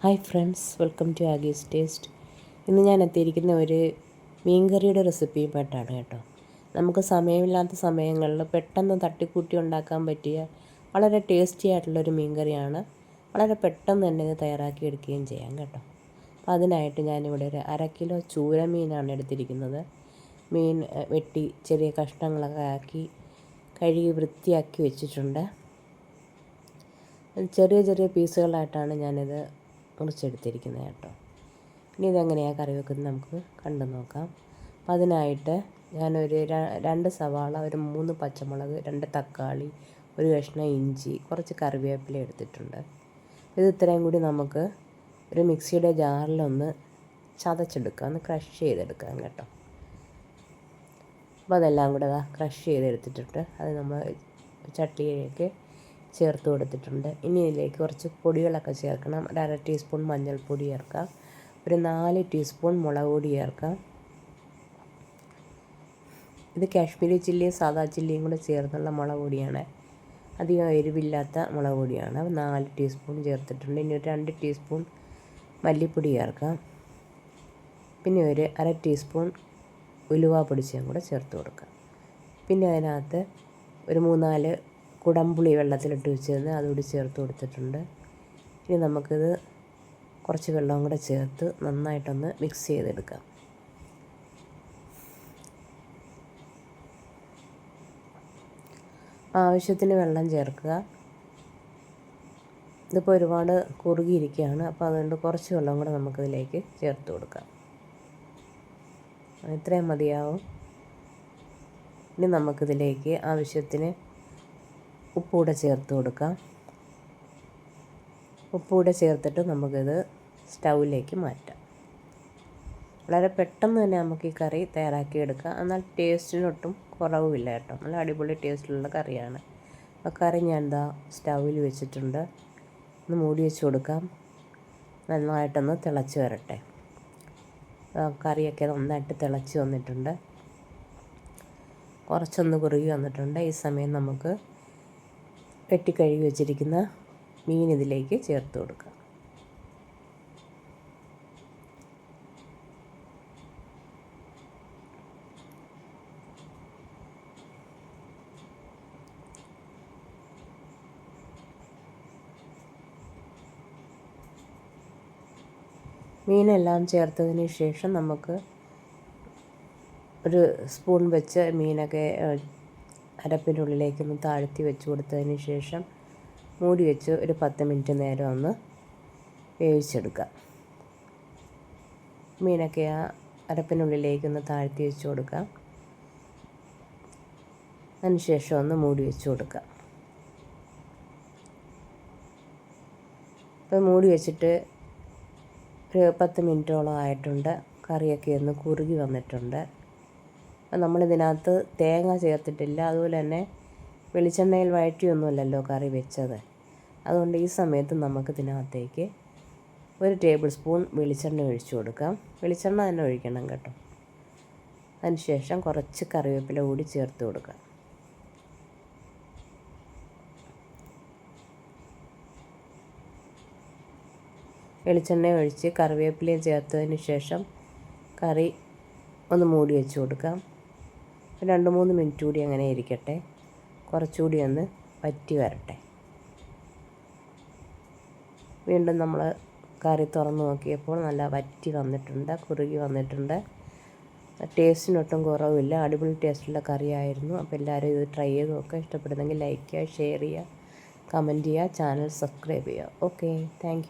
Hi friends welcome to ആഗീസ് taste. ഇന്ന് ഞാൻ എത്തിയിരിക്കുന്ന ഒരു മീൻകറിയുടെ റെസിപ്പിയുമായിട്ടാണ് കേട്ടോ. നമുക്ക് സമയമില്ലാത്ത സമയങ്ങളിൽ പെട്ടെന്ന് തട്ടിക്കൂട്ടി ഉണ്ടാക്കാൻ പറ്റിയ വളരെ ടേസ്റ്റി ആയിട്ടുള്ളൊരു മീൻകറിയാണ്. വളരെ പെട്ടെന്ന് തന്നെ ഇത് തയ്യാറാക്കി എടുക്കുകയും ചെയ്യാം കേട്ടോ. അപ്പോൾ അതിനായിട്ട് ഞാനിവിടെ ഒരു അര കിലോ ചൂര മീനാണ് എടുത്തിരിക്കുന്നത്. മീൻ വെട്ടി ചെറിയ കഷ്ണങ്ങളൊക്കെ ആക്കി കഴുകി വൃത്തിയാക്കി വെച്ചിട്ടുണ്ട്. ചെറിയ ചെറിയ പീസുകളായിട്ടാണ് ഞാനിത് മുറിച്ചെടുത്തിരിക്കുന്നത് കേട്ടോ. ഇനി ഇതെങ്ങനെയാണ് കറി വെക്കുന്നത് നമുക്ക് കണ്ടു നോക്കാം. അപ്പം അതിനായിട്ട് ഞാനൊരു രണ്ട് സവാള ഒരു മൂന്ന് പച്ചമുളക് രണ്ട് തക്കാളി ഒരു കഷ്ണം ഇഞ്ചി കുറച്ച് കറിവേപ്പില എടുത്തിട്ടുണ്ട്. ഇത് ഇത്രയും കൂടി നമുക്ക് ഒരു മിക്സിയുടെ ജാറിലൊന്ന് ചതച്ചെടുക്കാം. ഒന്ന് ക്രഷ് ചെയ്തെടുക്കാം കേട്ടോ. അപ്പോൾ അതെല്ലാം കൂടെ ക്രഷ് ചെയ്തെടുത്തിട്ടിട്ട് അത് നമ്മൾ ചട്ടിയിലേക്ക് ചേർത്ത് കൊടുത്തിട്ടുണ്ട്. ഇനി ഇതിലേക്ക് കുറച്ച് പൊടികളൊക്കെ ചേർക്കണം. ഒരു അര ടീസ്പൂൺ മഞ്ഞൾപ്പൊടി ചേർക്കാം. ഒരു നാല് ടീസ്പൂൺ മുളക് പൊടി ചേർക്കാം. ഇത് കാശ്മീരി ചില്ലിയും സാദാ ചില്ലിയും കൂടെ ചേർന്നുള്ള മുളക് പൊടിയാണ്. അധികം എരിവില്ലാത്ത മുളക് പൊടിയാണ്. നാല് ടീസ്പൂൺ ചേർത്തിട്ടുണ്ട്. ഇനി ഒരു രണ്ട് ടീസ്പൂൺ മല്ലിപ്പൊടി ചേർക്കാം. പിന്നെ ഒരു അര ടീസ്പൂൺ ഉലുവ പൊടിച്ചും കൂടെ ചേർത്ത് കൊടുക്കാം. പിന്നെ അതിനകത്ത് ഒരു മൂന്നാൽ കുടംപുളി വെള്ളത്തിലിട്ട് വെച്ചിരുന്ന് അതുകൂടി ചേർത്ത് കൊടുത്തിട്ടുണ്ട്. ഇനി നമുക്കിത് കുറച്ച് വെള്ളവും കൂടെ ചേർത്ത് നന്നായിട്ടൊന്ന് മിക്സ് ചെയ്തെടുക്കാം. ആവശ്യത്തിന് വെള്ളം ചേർക്കുക. ഇതിപ്പോൾ ഒരുപാട് കുറുകിയിരിക്കുകയാണ്. അപ്പോൾ അതുകൊണ്ട് കുറച്ച് വെള്ളം കൂടെ നമുക്കിതിലേക്ക് ചേർത്ത് കൊടുക്കാം. ഇത്രയും മതിയാവും. ഇനി നമുക്കിതിലേക്ക് ആവശ്യത്തിന് ഉപ്പൂടെ ചേർത്ത് കൊടുക്കാം. ഉപ്പൂടെ ചേർത്തിട്ട് നമുക്കിത് സ്റ്റൗവിലേക്ക് മാറ്റാം. വളരെ പെട്ടെന്ന് തന്നെ നമുക്ക് ഈ കറി തയ്യാറാക്കി എടുക്കാം എന്നാൽ ടേസ്റ്റിനൊട്ടും കുറവില്ല കേട്ടോ. നല്ല അടിപൊളി ടേസ്റ്റിലുള്ള കറിയാണ്. ആ കറി ഞാൻ എന്താ സ്റ്റൗവിൽ വെച്ചിട്ടുണ്ട്. ഒന്ന് മൂടി വെച്ച് കൊടുക്കാം. നന്നായിട്ടൊന്ന് തിളച്ച് വരട്ടെ. കറിയൊക്കെ നന്നായിട്ട് തിളച്ച് വന്നിട്ടുണ്ട്. കുറച്ചൊന്ന് കുറുകി വന്നിട്ടുണ്ട്. ഈ സമയം നമുക്ക് വെട്ടി കഴുകി വെച്ചിരിക്കുന്ന മീൻ ഇതിലേക്ക് ചേർത്ത് കൊടുക്കുക. മീനെല്ലാം ചേർത്തതിന് ശേഷം നമുക്ക് ഒരു സ്പൂൺ വെച്ച് മീനൊക്കെ അരപ്പിന്റെ ഉള്ളിലേക്കൊന്ന് താഴ്ത്തി വെച്ച് കൊടുത്തതിന് ശേഷം മൂടി വെച്ച് ഒരു പത്ത് മിനിറ്റ് നേരം ഒന്ന് വേവിച്ചെടുക്കുക. മീനൊക്കെ ആ അരപ്പിനുള്ളിലേക്കൊന്ന് താഴ്ത്തി വെച്ച് കൊടുക്കാം അതിനുശേഷം ഒന്ന് മൂടി വെച്ച് കൊടുക്കുക. ഇപ്പം മൂടി വെച്ചിട്ട് ഒരു പത്ത് മിനിറ്റോളം ആയിട്ടുണ്ട്. കറിയൊക്കെ ഒന്ന് കുറുകി വന്നിട്ടുണ്ട്. നമ്മളിതിനകത്ത് തേങ്ങ ചേർത്തിട്ടില്ല. അതുപോലെ തന്നെ വെളിച്ചെണ്ണയിൽ വഴറ്റിയൊന്നുമല്ലല്ലോ കറി വെച്ചത്. അതുകൊണ്ട് ഈ സമയത്ത് നമുക്ക് ഇതിനകത്തേക്ക് ഒരു ടേബിൾ സ്പൂൺ വെളിച്ചെണ്ണ ഒഴിച്ചു കൊടുക്കാം. വെളിച്ചെണ്ണ തന്നെ ഒഴിക്കണം കേട്ടോ. അതിനുശേഷം കുറച്ച് കറിവേപ്പില കൂടി ചേർത്ത് കൊടുക്കാം. വെളിച്ചെണ്ണ ഒഴിച്ച് കറിവേപ്പിലയും ചേർത്തതിന് ശേഷം കറി ഒന്ന് മൂടി വെച്ച് കൊടുക്കാം. രണ്ട് മൂന്ന് മിനിറ്റ് കൂടി അങ്ങനെ ഇരിക്കട്ടെ. കുറച്ചുകൂടി ഒന്ന് വറ്റി വരട്ടെ. വീണ്ടും നമ്മൾ കറി തുറന്ന് നോക്കിയപ്പോൾ നല്ല വറ്റി വന്നിട്ടുണ്ട് കുറുകി വന്നിട്ടുണ്ട്. ടേസ്റ്റിനൊട്ടും കുറവില്ല. അടിപൊളി ടേസ്റ്റുള്ള കറിയായിരുന്നു. അപ്പോൾ എല്ലാവരും ഇത് ട്രൈ ചെയ്ത് നോക്കുക. ഇഷ്ടപ്പെടുന്നെങ്കിൽ ലൈക്ക് ചെയ്യുക ഷെയർ ചെയ്യുക കമന്റ് ചെയ്യുക ചാനൽ സബ്സ്ക്രൈബ് ചെയ്യുക. Okay thank